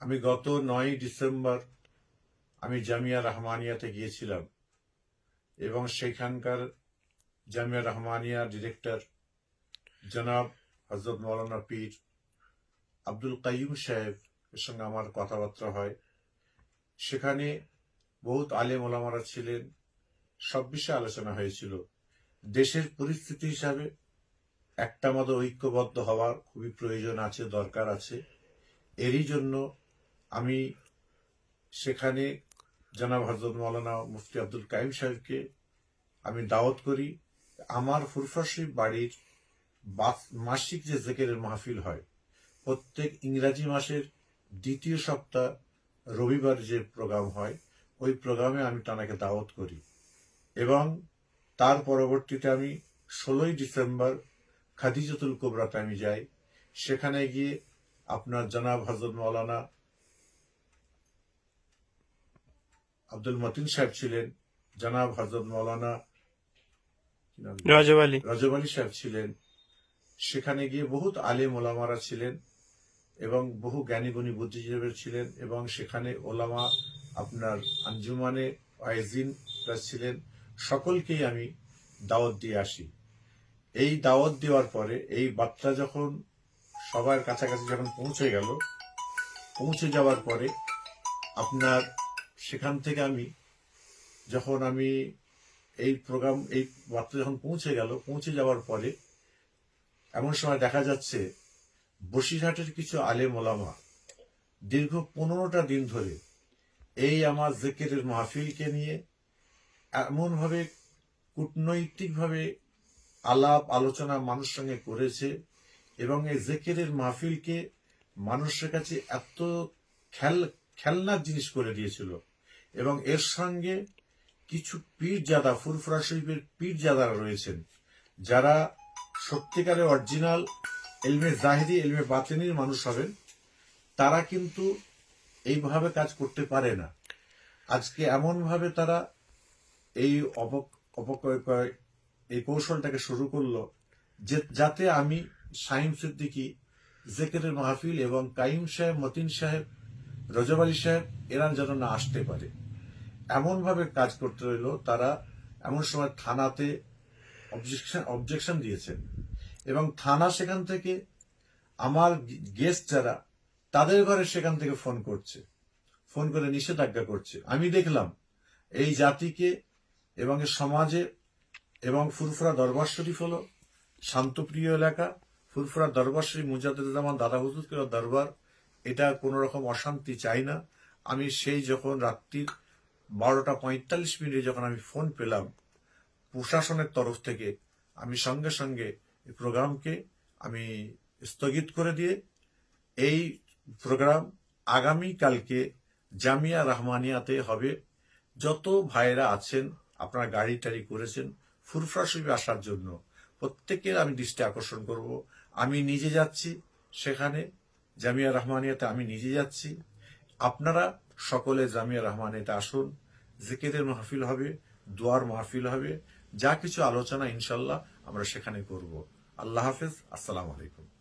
আমি গত নয় ডিসেম্বর আমি জামিয়া রহমানিয়াতে গিয়েছিলাম এবং সেখানকার জামিয়া রহমানিয়া ডিরেক্টর জনাব হজরত মৌলানা পীর আব্দুল কাইম সাহেব এর সঙ্গে আমার কথাবার্তা হয়। সেখানে বহুত আলেম ওলামারা ছিলেন, সব বিষয়ে আলোচনা হয়েছিল। দেশের পরিস্থিতি হিসাবে একটা মতো ঐক্যবদ্ধ হওয়ার খুবই প্রয়োজন আছে, দরকার আছে। এরই জন্য আমি সেখানে জনাব হজরত মৌলানা মুফতি আব্দুল কাইম সাহেবকে আমি দাওয়াত করি। আমার ফুরফাসি বাড়ির মাসিক যে জেকেরের মাহফিল হয়, প্রত্যেক ইংরাজি মাসের দ্বিতীয় সপ্তাহ রবিবার যে প্রোগ্রাম হয়, ওই প্রোগ্রামে আমি তানাকে দাওয়াত করি এবং তার পরবর্তীতে আমি ষোলোই ডিসেম্বর খাদিজাতুল কোবরাতে আমি যাই। সেখানে গিয়ে আপনার জনাব হজরত মৌলানা আব্দুল মতিন সাহেব ছিলেন জনাব হজরত মৌলানা? রজব আলী। রজব আলী সাহেব ছিলেন। সেখানে গিয়ে বহুত আলেম ওলামারা ছিলেন এবং বহু জ্ঞানীগুণী বুদ্ধিজীবী ছিলেন এবং সেখানে ওলামা আপনার আঞ্জুমানে ওয়াইজিনরা ছিলেন। সকলকেই আমি দাওয়াত দিয়ে আসি। এই দাওয়াত দেওয়ার পরে এই বার্তা যখন সবার কাছাকাছি যখন পৌঁছে গেল পৌঁছে যাওয়ার পরে আপনার সেখান থেকে আমি যখন আমি এই প্রোগ্রাম এই বার্তা যখন পৌঁছে গেল, পৌঁছে যাওয়ার পরে এমন সময় দেখা যাচ্ছে বসিরহাটের কিছু আলেম ওলামা দীর্ঘ পনেরোটা দিন ধরে এই আমার জেকেরের মাহফিলকে নিয়ে এমনভাবে কূটনৈতিকভাবে আলাপ আলোচনা মানুষ সঙ্গে করেছে এবং এই জেকেরের মাহফিলকে মানুষের কাছে এত খেল, খেলনার জিনিস করে দিয়েছিল। এবং এর সঙ্গে কিছু পীর জাদা ফুরফুরা শরীফের পীর জাদারা রয়েছেন, যারা সত্যিকারে অরিজিনাল এলমে জাহিদি, এলমে বাতেনির মানুষ হবেন। তারা কিন্তু এইভাবে কাজ করতে পারে না। আজকে এমনভাবে তারা এই অপক- অপকয়, এই কৌশলটাকে শুরু করল যে, যাতে আমি শাহিম সিদ্দিকি, জেকেরের মাহফিল এবং কাইম সাহেব, মতিন সাহেব, রজব আলী সাহেব এরা যেন না আসতে পারে। এমন ভাবে কাজ করতে রইল, তারা এমন সময় থানাতে অবজেকশন অবজেকশন দিয়েছেন। এবং থানা সেখান থেকে আমার গেস্ট যারা, তাদের ঘরে সেখান থেকে ফোন করছে। ফোন করে নিষেধাজ্ঞা করছে। আমি দেখলাম, এই জাতিকে এবং সমাজে এবং ফুরফুরা দরবার শরীফ হলো শান্তপ্রিয় এলাকা। ফুরফুরা দরবার শরীফ মুজাদুজ্জামান দাদা হুজুর দরবার, এটা কোনো রকম অশান্তি চাই না। আমি সেই যখন রাত্রির বারোটা পঁয়তাল্লিশ মিনিটে যখন আমি ফোন পেলাম, প্রশাসনের তরফ থেকে আমি সঙ্গে সঙ্গে এই প্রোগ্রামকে আমি স্থগিত করে দিয়ে এই প্রোগ্রাম আগামী কালকে জামিয়া রহমানিয়াতে হবে। যত ভাইরা আছেন, আপনারা গাড়ি টাড়ি করেছেন, ফুরফুরা আসার জন্য প্রত্যেকের আমি দৃষ্টি আকর্ষণ করব। আমি নিজে যাচ্ছি সেখানে, জামিয়া রহমানিয়াতে আমি নিজে যাচ্ছি। আপনারা সকলে জামিয়া রহমানিয়াতে আসুন। জিকিরের মাহফিল হবে, দোয়ার মাহফিল হবে। যা কিছু আলোচনা ইনশাল্লাহ আমরা সেখানে করব। আল্লাহ হাফেজ। আসসালাম আলাইকুম।